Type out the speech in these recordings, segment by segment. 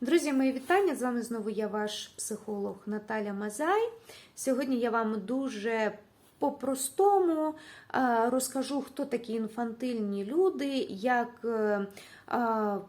Друзі, мої вітання! З вами знову я, ваш психолог Наталя Мазай. Сьогодні я вам дуже по-простому е, розкажу, хто такі інфантильні люди, як е, е,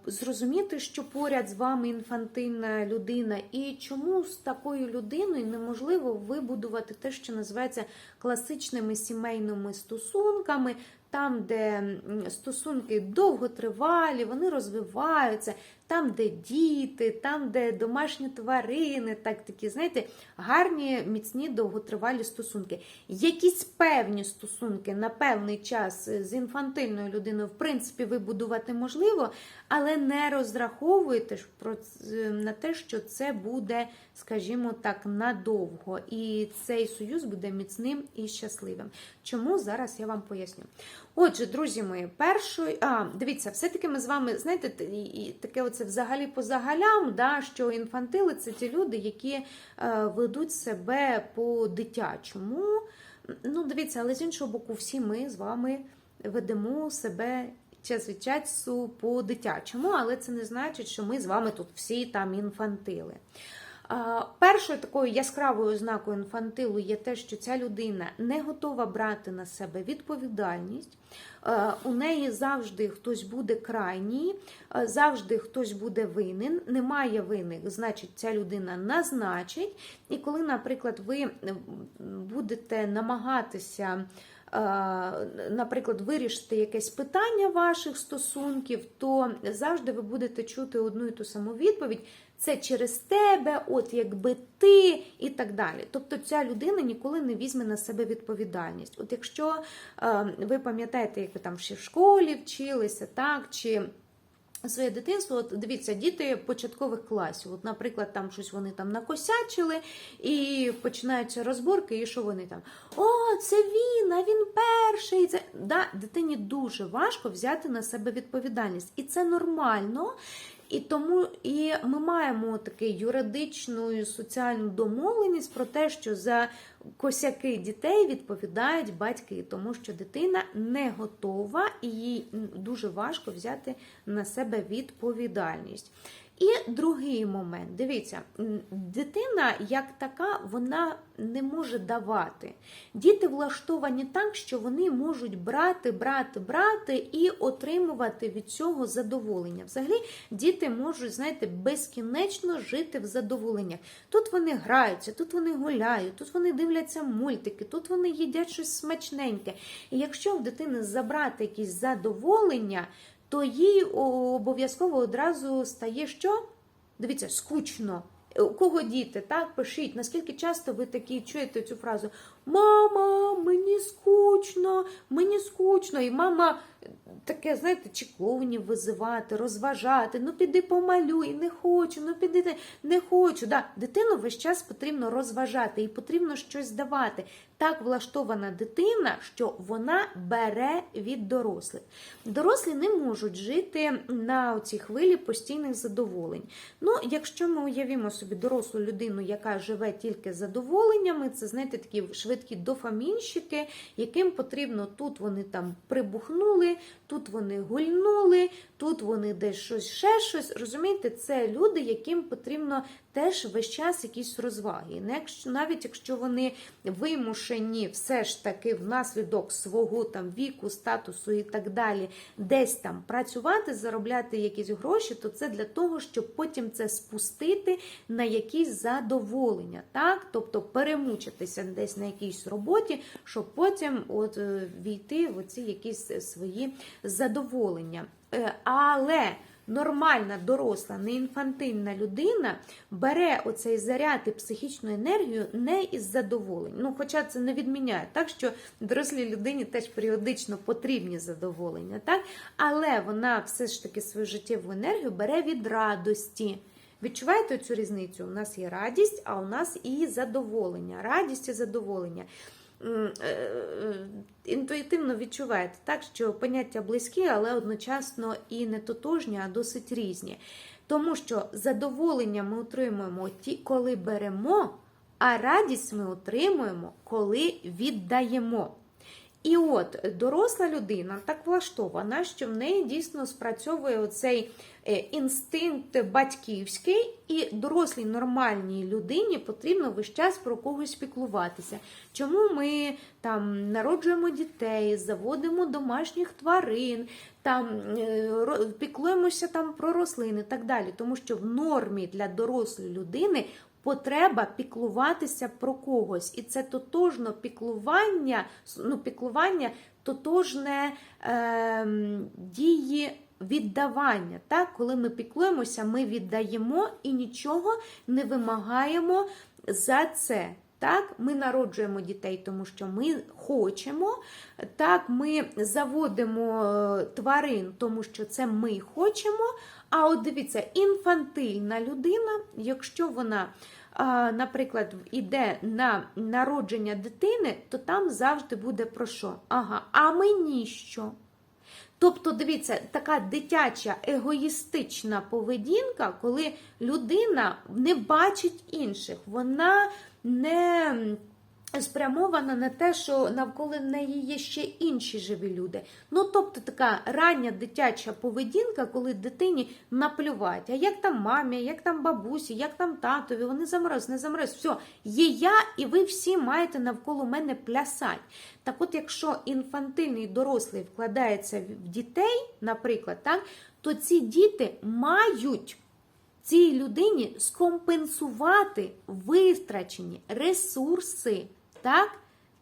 зрозуміти, що поряд з вами інфантильна людина, і чому з такою людиною неможливо вибудувати те, що називається класичними сімейними стосунками. Там, де стосунки довготривалі, вони розвиваються, там, де діти, там, де домашні тварини, так такі, знаєте, гарні, міцні, довготривалі стосунки. Якісь певні стосунки на певний час з інфантильною людиною, в принципі, вибудувати можливо, але не розраховуйте ц- на те, що це буде, скажімо так, надовго. І цей союз буде міцним і щасливим. Чому зараз я вам поясню? Отже, друзі мої, першою, а дивіться, все-таки ми з вами, знаєте, і, таке оце взагалі по загалям, да, що інфантили це ті люди, які е, ведуть себе по-дитячому. Ну, дивіться, але з іншого боку, всі ми з вами ведемо себе час часу по-дитячому, але це не значить, що ми з вами тут всі там інфантили. Першою такою яскравою ознакою інфантилу є те, що ця людина не готова брати на себе відповідальність. У неї завжди хтось буде крайній, завжди хтось буде винен. Немає винних, значить, ця людина назначить. І коли, наприклад, ви будете намагатися. Наприклад, вирішити якесь питання ваших стосунків, то завжди ви будете чути одну і ту саму відповідь: це через тебе, от якби ти, і так далі. Тобто ця людина ніколи не візьме на себе відповідальність. От якщо е, ви пам'ятаєте, як ви там ще в школі вчилися, так чи Своє дитинство, от дивіться, діти початкових класів. От, наприклад, там щось вони там накосячили, і починаються розборки, і що вони там? О, це він, а він перший. Це да, дитині дуже важко взяти на себе відповідальність, і це нормально. І тому і ми маємо таку юридичну і соціальну домовленість про те, що за косяки дітей відповідають батьки, тому що дитина не готова і їй дуже важко взяти на себе відповідальність. І другий момент, дивіться, дитина як така, вона не може давати. Діти влаштовані так, що вони можуть брати, брати, брати і отримувати від цього задоволення. Взагалі, діти можуть, знаєте, безкінечно жити в задоволеннях. Тут вони граються, тут вони гуляють, тут вони дивляться мультики, тут вони їдять щось смачненьке. І якщо в дитини забрати якісь задоволення, то їй обов'язково одразу стає що? Дивіться, скучно. У кого діти, так, пишіть, наскільки часто ви такі чуєте цю фразу Мама, мені скучно, мені скучно. І мама таке, знаєте, чи визивати, розважати, ну піди помалюй, не хочу, ну піди, не хочу. Да, Дитину весь час потрібно розважати і потрібно щось давати. Так влаштована дитина, що вона бере від дорослих. Дорослі не можуть жити на цій хвилі постійних задоволень. Ну, якщо ми уявімо собі дорослу людину, яка живе тільки задоволеннями, це знаєте, такі швидкі дофамінщики, яким потрібно тут вони там прибухнули, тут вони гульнули, тут вони десь щось ще щось. Розумієте, це люди, яким потрібно теж весь час якісь розваги. Навіть якщо вони вимушені все ж таки внаслідок свого там віку, статусу і так далі, десь там працювати, заробляти якісь гроші, то це для того, щоб потім це спустити на якісь задоволення, так? Тобто перемучитися десь на якійсь роботі, щоб потім от е, війти в оці якісь свої задоволення. Е, Але нормальна, доросла, не інфантильна людина бере оцей заряд і психічну енергію не із задоволень. Ну, хоча це не відміняє, так що дорослій людині теж періодично потрібні задоволення, так? але вона все ж таки свою життєву енергію бере від радості. Відчуваєте цю різницю? У нас є радість, а у нас і задоволення. Радість і задоволення. Інтуїтивно відчуваєте так, що поняття близькі, але одночасно і не тотожні, а досить різні. Тому що задоволення ми отримуємо ті, коли беремо, а радість ми отримуємо, коли віддаємо. І от доросла людина так влаштована, що в неї дійсно спрацьовує оцей е, інстинкт батьківський, і дорослій нормальній людині потрібно весь час про когось піклуватися. Чому ми там народжуємо дітей, заводимо домашніх тварин, там е, піклуємося там про рослини і так далі. Тому що в нормі для дорослої людини потреба піклуватися про когось. І це тотожно піклування, ну, піклування тотожне е, дії віддавання. Так? Коли ми піклуємося, ми віддаємо і нічого не вимагаємо за це. Так, ми народжуємо дітей, тому що ми хочемо. Так, ми заводимо е, тварин, тому що це ми хочемо. А от дивіться, інфантильна людина, якщо вона, наприклад, йде на народження дитини, то там завжди буде про що? Ага, а мені що? Тобто, дивіться, така дитяча егоїстична поведінка, коли людина не бачить інших, вона не спрямована на те, що навколо неї є ще інші живі люди. Ну, тобто така рання дитяча поведінка, коли дитині наплювати, а як там мамі, як там бабусі, як там татові, вони замороз, не замороз, все, є я, і ви всі маєте навколо мене плясати. Так от, якщо інфантильний дорослий вкладається в дітей, наприклад, так, то ці діти мають цій людині скомпенсувати витрачені ресурси. Так?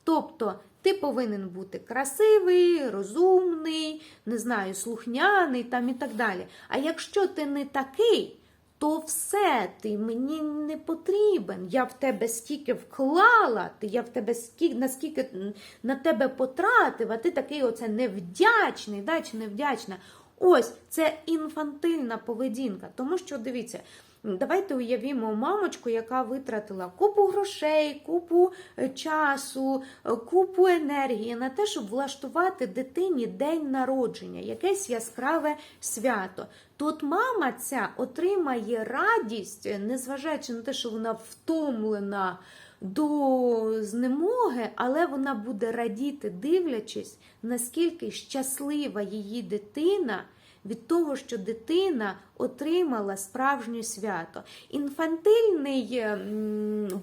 Тобто ти повинен бути красивий, розумний, не знаю, слухняний там і так далі. А якщо ти не такий, то все, ти мені не потрібен. Я в тебе стільки вклала, я в тебе скільки, наскільки на тебе потратив, а ти такий оце невдячний, да, чи невдячна. Ось це інфантильна поведінка. Тому що дивіться, давайте уявімо мамочку, яка витратила купу грошей, купу е, часу, е, купу енергії на те, щоб влаштувати дитині день народження, якесь яскраве свято. Тут мама ця отримає радість, е, незважаючи на те, що вона втомлена до знемоги, але вона буде радіти, дивлячись, наскільки щаслива її дитина від того, що дитина отримала справжнє свято. Інфантильний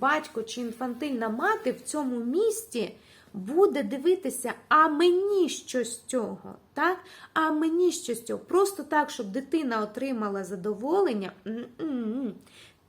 батько чи інфантильна мати в цьому місті. Буде дивитися, а мені що з цього? Так? А мені що з цього? Просто так, щоб дитина отримала задоволення.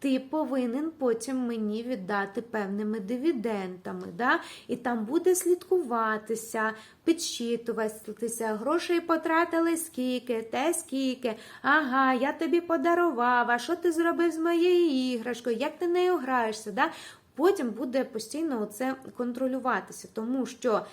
Ти повинен потім мені віддати певними дивідендами. Да? І там буде слідкуватися, підсчитуватися, грошей потратили скільки, те скільки. Ага, я тобі подарував, а що ти зробив з моєю іграшкою, як ти нею граєшся? Да? Потім буде постійно це контролюватися, тому що.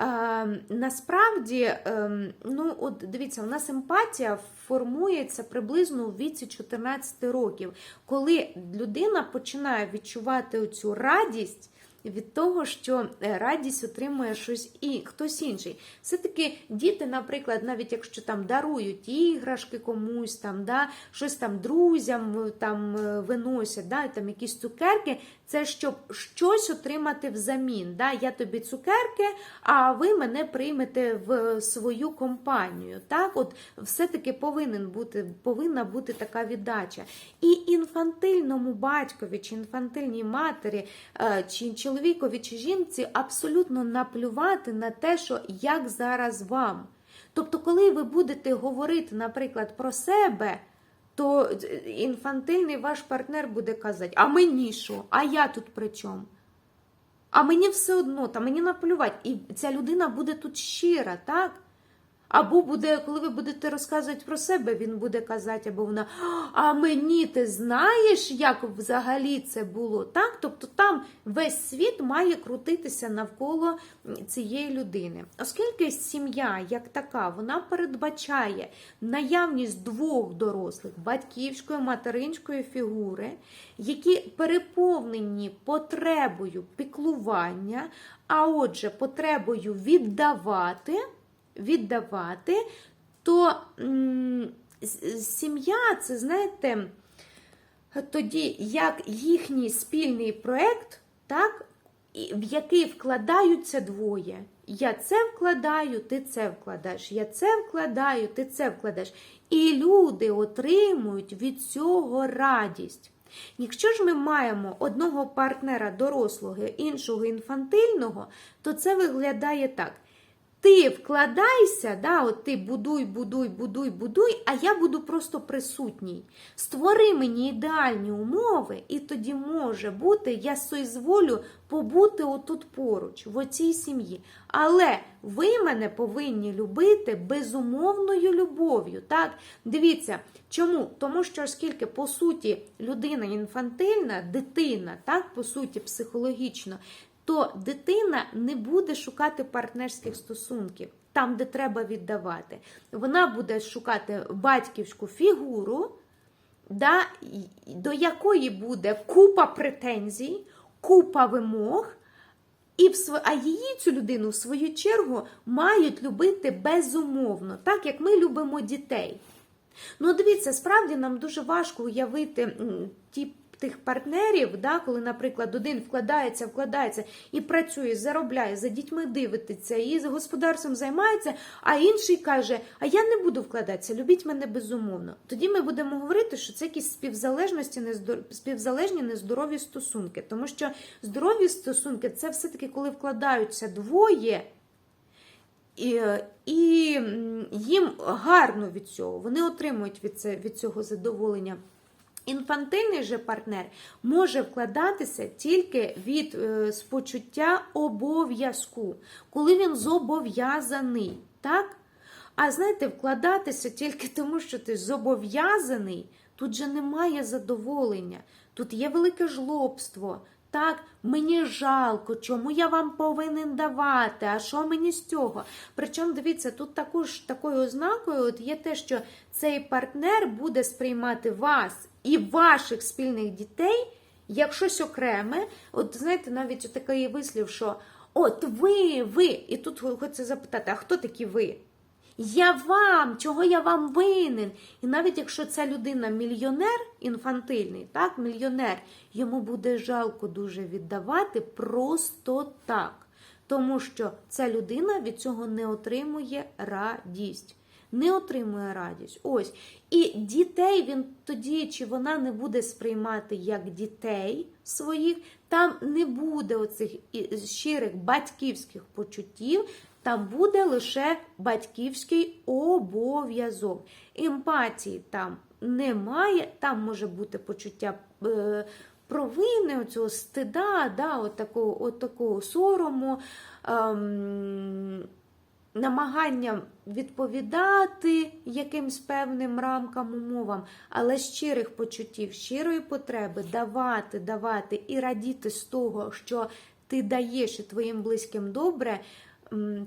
Е, насправді, е, ну от дивіться, у нас емпатія формується приблизно у віці 14 років, коли людина починає відчувати оцю радість. Від того, що е, радість отримує щось і хтось інший. Все-таки діти, наприклад, навіть якщо там дарують іграшки комусь, там, да, щось там друзям там виносять, да, там якісь цукерки, це щоб щось отримати взамін. Да? Я тобі цукерки, а ви мене приймете в свою компанію. Так, от все-таки повинен бути, повинна бути така віддача. І інфантильному батькові, чи інфантильній матері, чи чоловікові, чи жінці абсолютно наплювати на те, що як зараз вам. Тобто, коли ви будете говорити, наприклад, про себе то інфантильний ваш партнер буде казати, а мені що? А я тут при чому? А мені все одно, та мені наплювати. І ця людина буде тут щира, так? Або буде, коли ви будете розказувати про себе, він буде казати, або вона, а мені ти знаєш, як взагалі це було? Так? Тобто там весь світ має крутитися навколо цієї людини. Оскільки сім'я, як така, вона передбачає наявність двох дорослих батьківської, материнської фігури, які переповнені потребою піклування, а отже, потребою віддавати віддавати, то сім'я це, знаєте, тоді як їхній спільний проєкт, так, в який вкладаються двоє. Я це вкладаю, ти це вкладаєш. Я це вкладаю, ти це вкладаєш. І люди отримують від цього радість. Якщо ж ми маємо одного партнера дорослого, іншого інфантильного, то це виглядає так. Ти вкладайся, да, от ти будуй, будуй, будуй, будуй, а я буду просто присутній. Створи мені ідеальні умови, і тоді може бути, я соізволю побути отут поруч, в оцій сім'ї. Але ви мене повинні любити безумовною любов'ю. Так, дивіться, чому? Тому що оскільки, по суті, людина інфантильна, дитина, так, по суті, психологічно, то дитина не буде шукати партнерських стосунків там, де треба віддавати. Вона буде шукати батьківську фігуру, да, до якої буде купа претензій, купа вимог. І в св... А її цю людину, в свою чергу, мають любити безумовно, так як ми любимо дітей. Ну, дивіться, справді нам дуже важко уявити ті, тих партнерів, да, коли, наприклад, один вкладається, вкладається і працює, заробляє, за дітьми дивиться і за господарством займається, а інший каже: А я не буду вкладатися, любіть мене безумовно. Тоді ми будемо говорити, що це якісь співзалежності, нездор... співзалежні нездорові стосунки. Тому що здорові стосунки це все-таки коли вкладаються двоє. І, і їм гарно від цього, вони отримують від, це, від цього задоволення. Інфантильний же партнер може вкладатися тільки від е, спочуття обов'язку, коли він зобов'язаний. Так? А знаєте, вкладатися тільки тому, що ти зобов'язаний, тут же немає задоволення, тут є велике жлобство. Так, мені жалко, чому я вам повинен давати, а що мені з цього? Причому, дивіться, тут також такою ознакою от є те, що цей партнер буде сприймати вас і ваших спільних дітей як щось окреме. От знаєте, навіть такий вислів, що от ви, ви, і тут хочеться запитати, а хто такі ви? Я вам, чого я вам винен? І навіть якщо ця людина мільйонер інфантильний, так, мільйонер, йому буде жалко дуже віддавати просто так. Тому що ця людина від цього не отримує радість. Не отримує радість. Ось. І дітей він тоді, чи вона не буде сприймати як дітей своїх, там не буде оцих щирих батьківських почуттів, там буде лише батьківський обов'язок. Емпатії там немає, там може бути почуття е, провини, оцього стида, да, от такого, от такого сорому. Ем, намагання відповідати якимсь певним рамкам, умовам, але щирих почуттів, щирої потреби давати, давати і радіти з того, що ти даєш і твоїм близьким добре,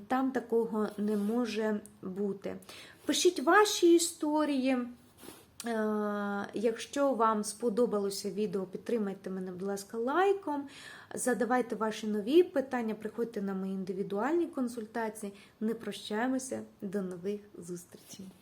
там такого не може бути. Пишіть ваші історії. Е, Якщо вам сподобалося відео, підтримайте мене, будь ласка, лайком. Задавайте ваші нові питання, приходьте на мої індивідуальні консультації. Не прощаємося. До нових зустрічей!